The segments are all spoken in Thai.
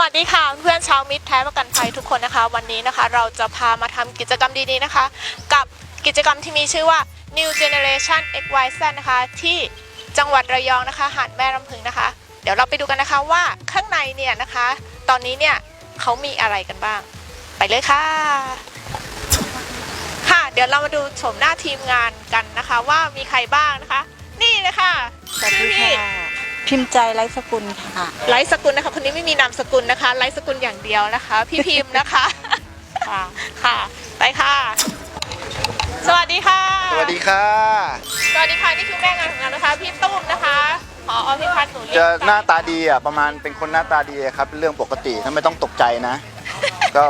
วัสดีค่ะเพื่อนชาวมิตรแท้ประกันภัยทุกคนนะคะ วันนี้นะคะเราจะพามาทำกิจกรรมดีๆนะคะ กับกิจกรรมที่มีชื่อว่า New Generation XYZ นะคะ ที่จังหวัดระยองนะคะหาดแม่ลำพึงนะคะ เดี๋ยวเราไปดูกันนะคะว่าข้างในเนี่ยนะคะ ตอนนี้เนี่ยเขามีอะไรกันบ้าง ไปเลยค่ะ ค่ะ เดี๋ยวเรามาดูชมหน้าทีมงานกันนะคะ ว่ามีใครบ้างนะคะ นี่นะคะสวัสดีชื่อพี่ค่ะ พิมพ์ใจไร้สกุลค่ะไลฟ์สกุลนะคะ คนนี้ไม่มีนามสกุลนะคะไลฟ์สกุลอย่างเดียวนะคะ พี่พิมพ์นะคะ ค่ะ ค่ะ ไปค่ะ สวัสดีค่ะ สวัสดีค่ะ สวัสดีค่ะ นี่คือแม่งานของเรานะคะ พี่ตุ้มนะคะพอพิพัฒน์หนูเรียจะนหน้าตาดีอะประมาณเป็นคนหน้าตาดีอะครับเป็นเรื่องปกตินะไม่ต้องตกใจนะ ก็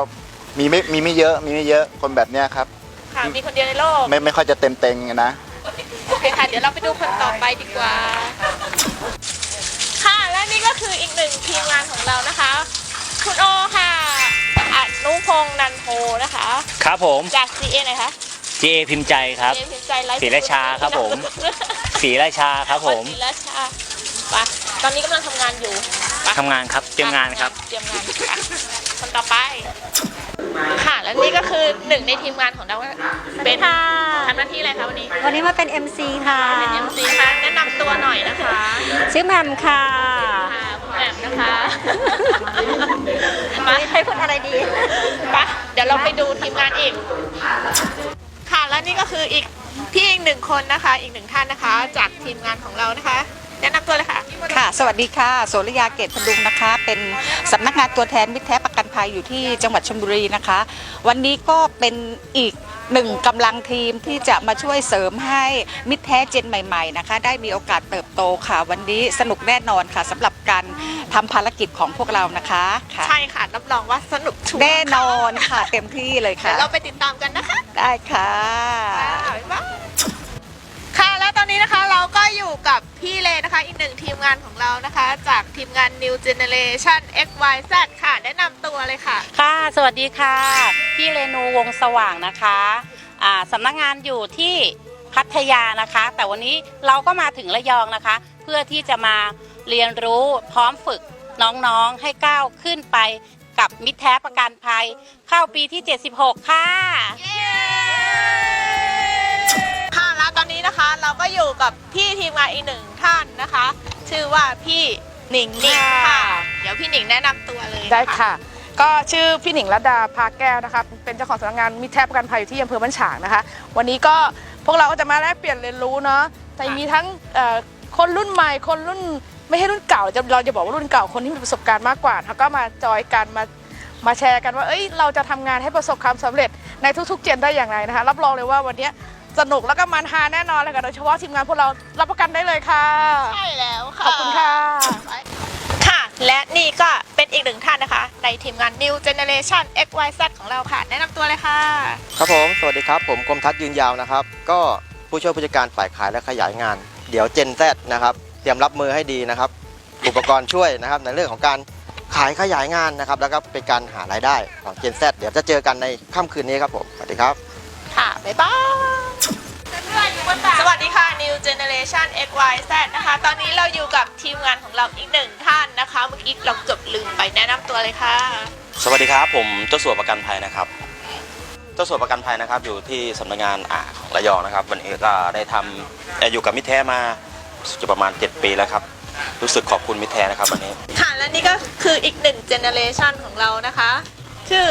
มีไม่มีไม่เยอะมีไม่เยอะคนแบบเนี้ยครับ ค่ะ มีคนเดียวในโลก ไม่ไม่ค่อยจะเต็มเต็งอะนะ โอเคค่ะ เดี๋ยวเราไปดูคนต่อไปดีกว่า ค่ะ และนี่ก็คืออีก หนึ่งทีมงานของเรานะคะ คุณโอค่ะอนุพงษ์นันโทนะคะ ครับผม จาก CA ไหนคะ JA พิมพ์ใจครับ เจมส์พิมพ์ใจไลฟ์ศรีราชาครับผม ศรีราชาครับผมศรีราชาไปตอนนี้กำลังทำงานอยู่ไป ทำงานครับ เตรียมงานครับ เตรียมงานค่ะคนต่อไป ค่ะ และนี่ก็คือหนึ่งในทีมงานของเราเป็นทำหน้าที่อะไรคะวันนี้วันนี้มาเป็น MC ค่ะ เป็น MC ค่ะแนะนำตัวหน่อยนะคะชื่อแหมมค่ะ ค่ะคุณ แหม่มนะคะมาให้พูดอะไรดีไปเดี๋ยวเราไปดูทีมงานอีก ค่ะและนี่ก็คืออีกพี่อีกหนึ่งคนนะคะ อีกหนึ่งท่านนะคะ จากทีมงานของเรานะคะแนะนำตัวเลยค่ะ ค่ะ สวัสดีค่ะ โสริยาเกตพดุงนะคะ เป็นสำนักงานตัวแทนมิตรแท้ประกันภัยอยู่ที่จังหวัดชลบุรีนะคะ วันนี้ก็เป็นอีก หนึ่งกำลังทีมที่จะมาช่วยเสริมให้มิตรแท้เจนใหม่ๆนะคะ ได้มีโอกาสเติบโตค่ะ วันนี้สนุกแน่นอนค่ะสำหรับการทำภารกิจของพวกเรานะคะค่ะ ใช่ค่ะรับรองว่าสนุกชัวร์แน่นอนค่ะ เต็มที่เลยเดี๋ค่ะยวเราไปติดตามกันนะคะ ได้ค่ะ ค่ะบ๊ายบายค่ะ แล้วตอนนี้นะคะ เราก็อยู่กับพี่เลนะคะ อีกหนึ่งทีมงานของเรานะคะ จากทีมงาน New Generation XYZ ค่ะ แนะนำตัวเลยค่ะ ค่ะ สวัสดีค่ะ พี่เรนูวงสว่างนะคะอ่าสำนักงานอยู่ที่พัทยานะคะ แต่วันนี้เราก็มาถึงระยองนะคะ เพื่อที่จะมาเรียนรู้พร้อมฝึกน้องๆให้ก้าวขึ้นไปกับมิตรแท้ประกันภัย เข้าปีที่ 76 ค่ะค่ะ เราก็อยู่กับพี่ทีมงานอีกหนึ่งท่านนะคะ ชื่อว่าพี่หนิงหนิงค่ะ เดี๋ยวพี่หนิงแนะนำตัวเลยนได้ค่ะ ก็ชื่อพี่หนิงรัตดาพาแก้วนะคะ เป็นเจ้าของสำนักงานมิตรแทบประกันภัยอยู่ที่อำเภอบ้านฉางนะคะ วันนี้ก็พวกเราก็จะมาแลกเปลี่ยนเรียนรู้เนาะแต่มีทั้งเอ่อคนรุ่นใหม่ คนรุ่นไม่ใช่รุ่นเก่าจะเราจะบอกว่ารุ่นเก่าคนที่มีประสบการณ์มากกว่าเขาก็มาจอยกันมามาแชร์กันว่า เอ้ย เราจะทำงานให้ประสบความสำเร็จในทุกๆ เจนได้อย่างไรนะคะ รับรองเลยว่าวันนี้ สนุกแล้วก็มันฮาแน่นอนเลยค่ะ โดยเฉพาะทีมงานพวกเรารับประกันได้เลยค่ะ ใช่แล้วค่ะ ขอบคุณค่ะ ค่ะ และนี่ก็เป็นอีกหนึ่งท่านนะคะ ในทีมงาน New Generation XYZ ของเราค่ะ แนะนำตัวเลยค่ะ ครับผม สวัสดีครับ ผมกรมทัศน์ยืนยาวนะครับ ก็ผู้ช่วยผู้จัดการฝ่ายขายและขยายงาน เดี๋ยวเจนแซนะครับ เตรียมรับมือให้ดีนะครับ อุปกรณ์ช่วยนะครับ ในเรื่องของการขายขยายงานนะครับ แล้วก็เป็นการหารายได้ของเจนแซเดี๋ยวจะเจอกันในค่ำคืนนี้ครับผม สวัสดีครับ ค่ะ บ๊ายบายสวัสดีค่ะ New Generation XYZ นะคะ ตอนนี้เราอยู่กับทีมงานของเราอีกหนึ่งท่านนะคะ เมื่อกี้เราเกือบลืมไปแนะนำตัวเลยค่ะ สวัสดีครับผมเจ้าสัวประกันภัยนะครับเจ้าสัวประกันภัยนะครับ อยู่ที่สำนักงานอ่าของระยองนะครับ วันนี้ก็ได้ทำเอ่ออยู่กับมิตรแท้มาจะประมาณ 7 ปีแล้วครับ รู้สึกขอบคุณมิตรแท้นะครับวันนี้ ค่ะ และนี่ก็คืออีกหนึ่งเจเนเรชันของเรานะคะ ชื่อ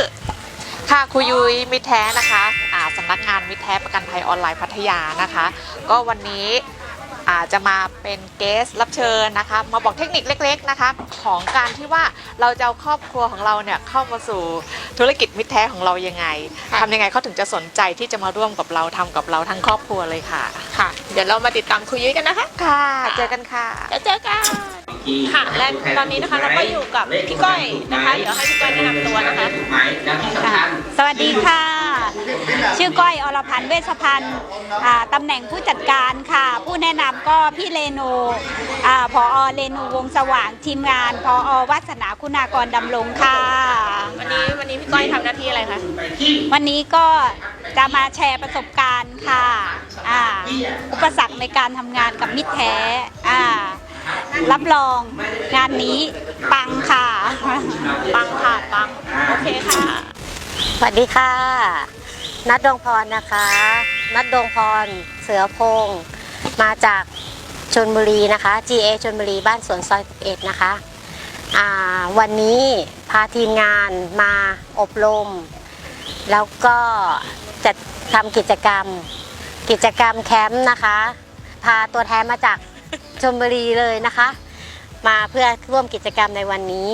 ค่ะครูยุ้ยมิตรแท้นะคะอ่า สำนักงานมิตรแท้ประกันภัยออนไลน์พัทยานะคะ ก็วันนี้อ่าจะมาเป็นเกสรับเชิญนะคะมาบอกเทคนิคเล็กๆนะคะของการที่ว่าเราจะเอาครอบครัวของเราเนี่ยเข้ามาสู่ธุรกิจมิตรแท้ของเรายังไงค่ะทำยังไงเขาถึงจะสนใจที่จะมาร่วมกับเราทำกับเราทั้งครอบครัวเลยค่ะ ค่ะ เดี๋ยวเรามาติดตามครูยุ้ยกันนะคะค่ะ เจอกันค่ะแล้วเจอกันค่ะและตอนนี้นะคะเราก็อยู่กับพี่ก้อยนะคะ เดี๋ยวให้พี่ก้อยแนะนำตัวนะคะ สวัสดีค่ะ ชื่อก้อยอรพันธ์เวชพันธ์อ่าตำแหน่งผู้จัดการค่ะ ผู้แนะนำก็พี่เรนูอ่าพอเรนูวงศ์สว่างทีมงานพอวัฒนาคุณากรดำรงค่ะ วันนี้วันนี้พี่ก้อยทำหน้าที่อะไรคะวันนี้ก็จะมาแชร์ประสบการณ์ค่ะอ่าอุปสรรคในการทำงานกับมิตรแท้อ่ารับรองงานนี้ปังค่ะเคค่ะ สวัสดีค่ะ นัดดวงพรนะคะ นัดดวงพร เสือพง มาจากชนบุรีนะคะ GA ชนบุรีบ้านสวนซอย11นะคะ วันนี้พาทีมงานมาอบรม แล้วก็จะทำกิจกรรม กิจกรรมแคมป์นะคะ พาตัวแทนมาจากชนบุรีเลยนะคะ มาเพื่อร่วมกิจกรรมในวันนี้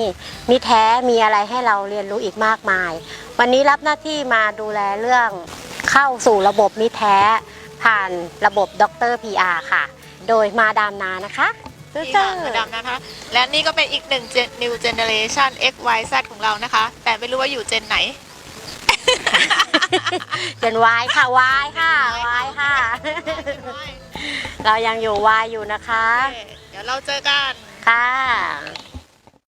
มีแท้มีอะไรให้เราเรียนรู้อีกมากมาย วันนี้รับหน้าที่มาดูแลเรื่องเข้าสู่ระบบมิตรแท้ ผ่านระบบด็อกเตอร์ PR ค่ะ โดยมาดามนานะคะซื้อนี่เจค่ะอมาดามนะคะ และนี่ก็เป็นอีกหนึ่ง gen- new generation X Y Z ของเรานะคะ แต่ไม่รู้ว่าอยู่เจนไหน เจนวายค่ะวายค่ะวายค่ะ เรายังอยู่วายอยู่นะคะ เดี๋ยวเราเจอกัน ค่ะ